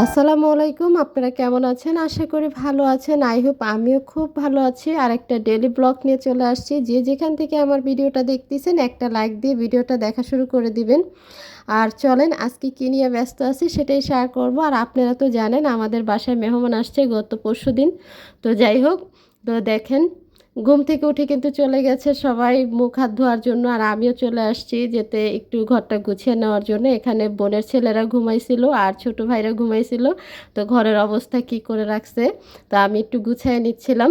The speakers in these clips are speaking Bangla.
আসসালামু আলাইকুম, আপনারা কেমন আছেন? আশা করি ভালো আছেন। আই হোপ আমিও খুব ভালো আছি। আর একটা ডেলি ব্লগ নিয়ে চলে আসছি। যে যেখান থেকে আমার ভিডিওটা দেখতেছেন, একটা লাইক দিয়ে ভিডিওটা দেখা শুরু করে দিবেন। আর চলেন, আজকে কী নিয়ে ব্যস্ত আছি সেটাই শেয়ার করব। আর আপনারা তো জানেন, আমাদের বাসায় মেহমান আসছে গত পরশু দিন তো যাই হোক, তো দেখেন ঘুম থেকে উঠে কিন্তু চলে গেছে সবাই, মুখ হাত ধোয়ার জন্য, আর আমিও চলে আসছি যেতে একটু ঘরটা গুছিয়ে নেওয়ার জন্য। এখানে বোনের ছেলেরা ঘুমাইছিল আর ছোট ভাইরা ঘুমাইছিল। তো ঘরের অবস্থা কি করে রাখছে? তো আমি একটু গুছিয়ে নিচ্ছিলাম।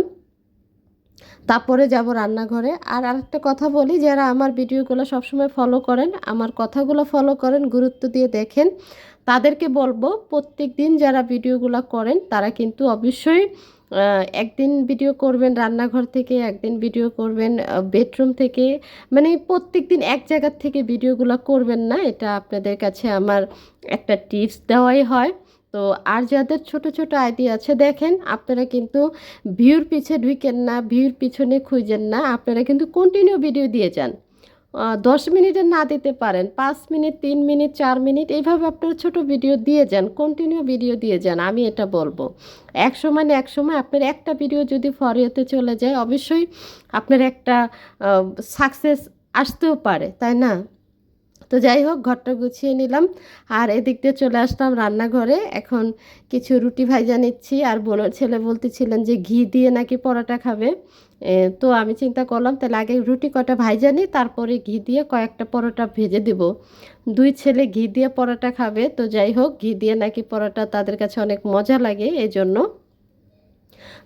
তারপরে যাব রান্নাঘরে। আর আরেকটা কথা বলি, যারা আমার ভিডিওগুলো সবসময় ফলো করেন, আমার কথাগুলো ফলো করেন, গুরুত্ব দিয়ে দেখেন, তাদেরকে বলব প্রত্যেক দিন যারা ভিডিওগুলো করেন, তারা কিন্তু অবশ্যই একদিন ভিডিও করবেন রান্নাঘর থেকে, একদিন ভিডিও করবেন বেডরুম থেকে। মানে প্রত্যেক দিন এক জায়গার থেকে ভিডিওগুলো করবেন না, এটা আপনাদের কাছে আমার একটা টিপস দেওয়াই হয়। তো আর যাদের ছোট ছোট আইডিয়া আছে, দেখেন আপনারা কিন্তু ভিউর পিছে ঢুকেন না, ভিউর পিছনে খুঁজেন না, আপনারা কিন্তু কন্টিনিউ ভিডিও দিয়ে যান। দশ মিনিটের না দিতে পারেন, পাঁচ মিনিট, তিন মিনিট, চার মিনিট, এইভাবে আপনারা ছোট ভিডিও দিয়ে যান কন্টিনিউ ভিডিও দিয়ে যান, আমি এটা বলব। এক সময় না এক সময় আপনার একটা ভিডিও যদি ফরিয়াতে চলে যায়, অবশ্যই আপনার একটা সাকসেস আসতেও পারে, তাই না? তো যাই হোক, ঘরটা গুছিয়ে নিলাম। আর এদিক দিয়ে চলে আসলাম রান্নাঘরে। এখন কিছু রুটি ভাইজা নিচ্ছি আর বোনের ছেলে বলতেছিলেন যে ঘি দিয়ে নাকি পরোটা খাবে। তো আমি চিন্তা করলাম, তাহলে আগে রুটি কটা ভাইজা নিই, তারপরে ঘি দিয়ে কয়েকটা পরোটা ভেজে দেব। দুই ছেলে ঘি দিয়ে পরোটা খাবে। তো যাই হোক, ঘি দিয়ে নাকি পরোটা তাদের কাছে অনেক মজা লাগে এই জন্য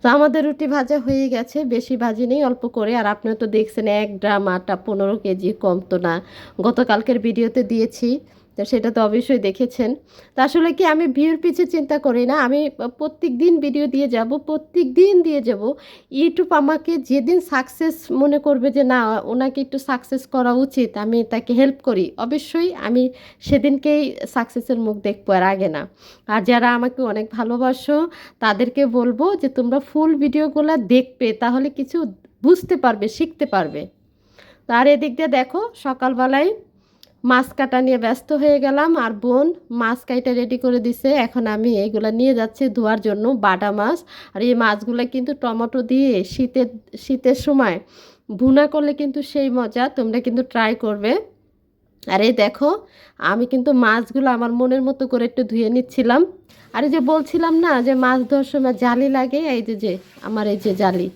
তো আমাদের রুটি ভাজা হয়ে গেছে, বেশি ভাজি নেই, অল্প করে। আর আপনারা তো দেখছেন, এক ড্রাম আটা পনেরো কেজি কম তো না। গতকালকের ভিডিওতে দিয়েছি। তো সেটা তো অবশ্যই দেখেছেন। তা আসলে কি আমি ভিউর পিছে চিন্তা করি না? আমি প্রত্যেক দিন ভিডিও দিয়ে যাব প্রত্যেক দিন দিয়ে যাব। ইউটিউব আমাকে যেদিন সাকসেস মনে করবে যে, না, ওনাকে একটু সাকসেস করা উচিত, আমি তাকে হেল্প করি, অবশ্যই আমি সেদিনকেই সাকসেসের মুখ দেখব আর আগে না। আর যারা আমাকে অনেক ভালোবাসো, তাদেরকে বলব যে, তোমরা ফুল ভিডিওগুলো দেখবে, তাহলে কিছু বুঝতে পারবে, শিখতে পারবে। আর এদিক দিয়ে দেখো, সকালবেলায় মাছ কাটা নিয়ে ব্যস্ত হয়ে গেলাম আর বোন মাছ কাইটা রেডি করে দিছে। এখন আমি এইগুলো নিয়ে যাচ্ছি ধোয়ার জন্য বাটা মাছ। আর এই মাছগুলো কিন্তু টমেটো দিয়ে শীতের শীতের সময় ভুনা করলে কিন্তু সেই মজা, তোমরা কিন্তু ট্রাই করবে। আর এই দেখো, আমি কিন্তু মাছগুলো আমার মনের মতো করে একটু ধুয়ে নিচ্ছিলাম। আর এই যে বলছিলাম না যে মাছ ধোয়ার সময় জালি লাগে, এই যে যে, আমার এই যে জালি।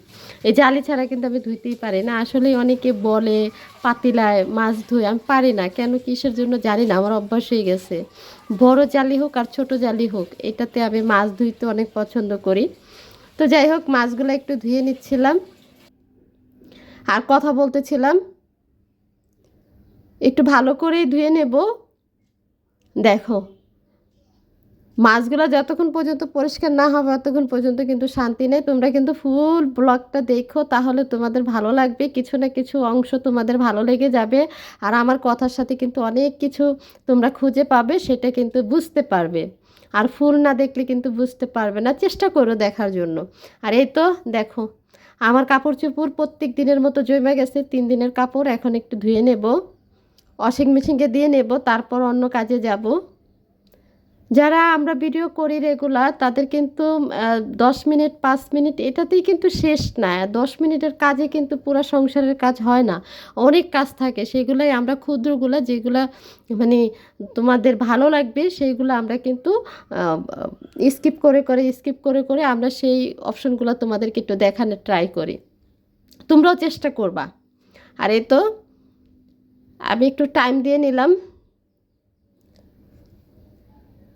এই জালি ছাড়া কিন্তু আমি ধুইতেই পারি না। আসলে অনেকে বলে পাতিলায় মাছ ধুই, আমি পারি না। কেন কিসের জন্য জানি না, আমার অভ্যাস হয়ে গেছে। বড় জালি হোক আর ছোট জালি হোক, এটাতে আমি মাছ ধুইতে অনেক পছন্দ করি। তো যাই হোক, মাছগুলো একটু ধুয়ে নিচ্ছিলাম। আর কথা বলতেছিলাম, একটু ভালো করেই ধুয়ে নেব। দেখো। মাছগুলো যতক্ষণ পর্যন্ত পরিষ্কার না হবে ততক্ষণ পর্যন্ত কিন্তু শান্তি নেই। তোমরা কিন্তু ফুল ব্লগটা দেখো, তাহলে তোমাদের ভালো লাগবে। কিছু না কিছু অংশ তোমাদের ভালো লেগে যাবে। আর আমার কথার সাথে কিন্তু অনেক কিছু তোমরা খুঁজে পাবে, সেটা কিন্তু বুঝতে পারবে। আর ফুল না দেখলে কিন্তু বুঝতে পারবে না। চেষ্টা করো দেখার জন্য। আর এই তো দেখো, আমার কাপড় চোপড় প্রত্যেক দিনের মতো জমে গেছে। তিন দিনের কাপড়, এখন একটু ধুয়ে নেব। ওয়াশিং মেশিনকে দিয়ে নেব, তারপর অন্য কাজে যাব। যারা আমরা ভিডিও করি রেগুলার তাদের কিন্তু দশ মিনিট, পাঁচ মিনিট, এটাতেই কিন্তু শেষ না। দশ মিনিটের কাজে কিন্তু পুরো সংসারের কাজ হয় না। অনেক কাজ থাকে, সেগুলোই আমরা ক্ষুদ্রগুলো, যেগুলো মানে তোমাদের ভালো লাগবে সেইগুলো আমরা কিন্তু স্কিপ করে করে স্কিপ করে করে আমরা সেই অপশনগুলো তোমাদেরকে একটু দেখানোর ট্রাই করি। তোমরাও চেষ্টা করবা। আর এই তো, আমি একটু টাইম দিয়ে নিলাম।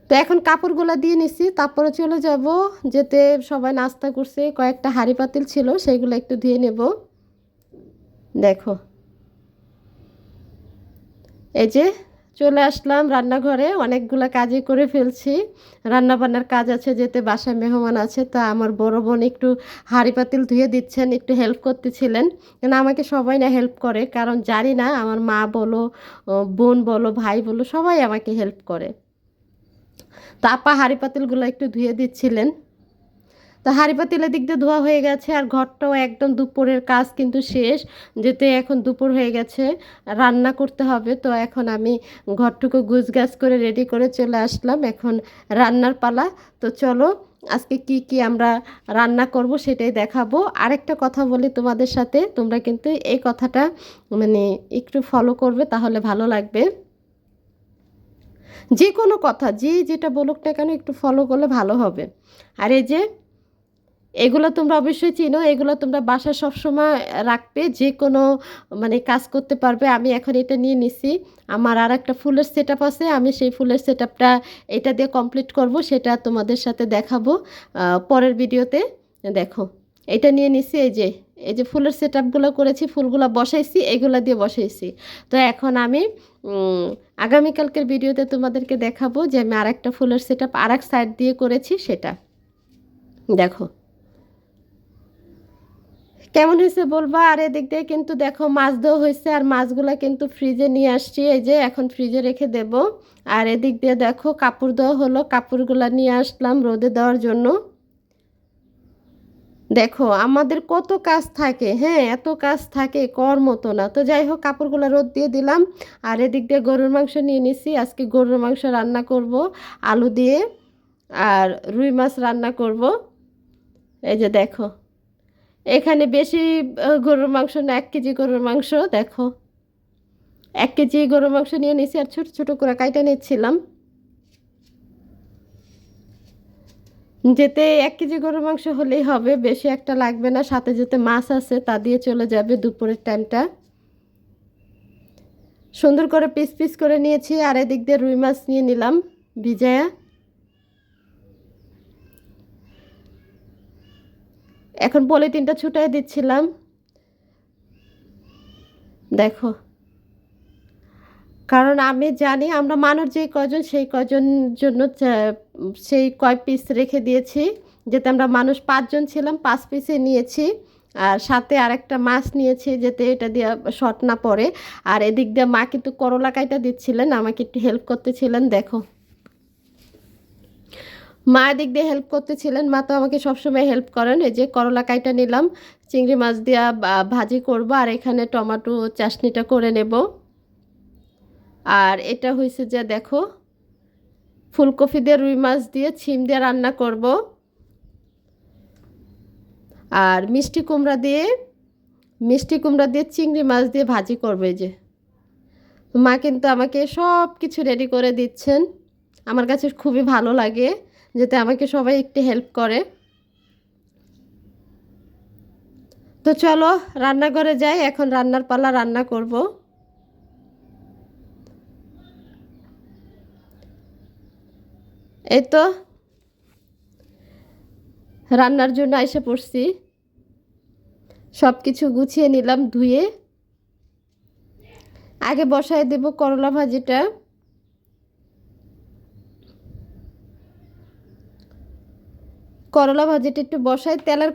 তো এখন কাপড়গুলো দিয়ে নিছি, তারপরে চলে যাব যেতে সবাই নাস্তা করছে, কয়েকটা হাঁড়ি পাতিল ছিল, সেগুলো একটু ধুয়ে নেব। দেখো। এই যে চলে আসলাম রান্নাঘরে, অনেকগুলো কাজই করে ফেলছি। রান্না বান্নার কাজ আছে, যেতে বাসায় মেহমান আছে, তা আমার বড় বোন একটু হাঁড়ি পাতিল ধুয়ে দিচ্ছেন, একটু হেল্প করতেছিলেন। কেন আমাকে সবাই না হেল্প করে, কারণ জানি না আমার মা বলো বোন বলো, ভাই বলো, সবাই আমাকে হেল্প করে। তাপা হাঁড়ি পাতিলগুলো একটু ধুয়ে দিচ্ছিলেন। তো হাঁড়ি পাতিলের দিক দিয়ে ধোয়া হয়ে গেছে আর ঘরটাও একদম দুপুরের কাজ কিন্তু শেষ। যেতে এখন দুপুর হয়ে গেছে, রান্না করতে হবে, তো এখন আমি ঘরটুকু গুছ গাছ করে রেডি করে চলে আসলাম এখন রান্নার পালা। তো চলো, আজকে কি কি আমরা রান্না করব সেটাই দেখাবো। আরেকটা কথা বলি তোমাদের সাথে, তোমরা কিন্তু এই কথাটা মানে একটু ফলো করবে, তাহলে ভালো লাগবে। যে কোনো কথা, যে যেটা বলুক না কেন একটু ফলো করলে ভালো হবে। আর এই যে, এগুলো তোমরা অবশ্যই চিনো, এগুলো তোমরা বাসায় সবসময় রাখবে, যে কোনো মানে কাজ করতে পারবে। আমি এখন এটা নিয়ে নিছি। আমার আর একটা ফুলের সেট আছে, আমি সেই ফুলের সেট এটা দিয়ে কমপ্লিট করব, সেটা তোমাদের সাথে দেখাবো পরের ভিডিওতে দেখো, এটা নিয়ে নিছি, এই যে এই যে ফুলের সেট আপগুলো করেছি, ফুলগুলো বসাইছি, এগুলো দিয়ে বসাইছি। তো এখন আমি আগামীকালকের ভিডিওতে তোমাদেরকে দেখাবো যে আমি আর একটা ফুলের সেট আপ সাইড দিয়ে করেছি সেটা। দেখো। কেমন হয়েছে বলবা? আর এদিক দিয়ে কিন্তু দেখো মাছ দেওয়া হয়েছে আর মাছগুলো কিন্তু ফ্রিজে নিয়ে আসছি। এই যে এখন ফ্রিজে রেখে দেব। আর এদিক দিয়ে দেখো কাপড় দেওয়া হলো, কাপড়গুলো নিয়ে আসলাম রোদে দেওয়ার জন্য। দেখো, আমাদের কত কাজ থাকে হ্যাঁ? এত কাজ থাকে, কর মতো না। তো যাই হোক, কাপড়গুলো রোদ দিয়ে দিলাম। আর এদিক দিয়ে গরুর মাংস নিয়ে নিছি। আজকে গরুর মাংস রান্না করব, আলু দিয়ে, আর রুই মাছ রান্না করব। এই যে দেখো, এখানে বেশি গরুর মাংস না, এক কেজি গরুর মাংস, দেখো। এক কেজি গরুর মাংস নিয়ে নিছি, আর ছোট ছোট করে কাইটা নিচ্ছিলাম। যেতে এক কেজি গরুর মাংস হলেই হবে, বেশি একটা লাগবে না, সাথে যেতে মাছ আছে, তা দিয়ে চলে যাবে দুপুরের টাইমটা। সুন্দর করে পিস পিস করে নিয়েছি, আর এদিক দিয়ে রুই মাছ নিয়ে নিলাম, ভিজায়া। এখন পলিথিনটা ছুটাই দিচ্ছিলাম। দেখো কারণ আমি জানি আমরা মানুষ যে কজন সেই কজন জন্য সেই কয় পিস রেখে দিয়েছি। যেতে আমরা মানুষ পাঁচজন ছিলাম, পাঁচ পিসে নিয়েছি। আর সাথে আরেকটা মাছ নিয়েছি যাতে এটা দিয়ে শর্ট না পড়ে। আর এদিক দিয়ে মা কিন্তু করলা কাইটা দিচ্ছিলেন, আমাকে একটু হেল্প করতেছিলেন, দেখো। মা এদিক দিয়ে হেল্প করতেছিলেন, মা তো আমাকে সবসময় হেল্প করেন। এই যে করলা কাইটা নিলাম, চিংড়ি মাছ দিয়া ভাজি করব, আর এখানে টমেটো চাটনিটা করে নেব। আর এটা হয়েছে যে দেখো, ফুলকপি দিয়ে রুই মাছ দিয়ে ছিম দিয়ে রান্না করব। আর মিষ্টি কুমড়া দিয়ে, মিষ্টি কুমড়া দিয়ে চিংড়ি মাছ দিয়ে ভাজি করবে যে। মা কিন্তু আমাকে সব কিছু রেডি করে দিচ্ছেন। আমার কাছে খুবই ভালো লাগে যাতে আমাকে সবাই একটু হেল্প করে। তো চলো, রান্নাঘরে যাই, এখন রান্নার পালা রান্না করব। এই তো রান্নার জন্য এসে পড়ছি। সব কিছু গুছিয়ে নিলাম, ধুয়ে। আগে বসায় দেব করলা ভাজিটা। করলা ভাজিটা একটু বসায়, তেলের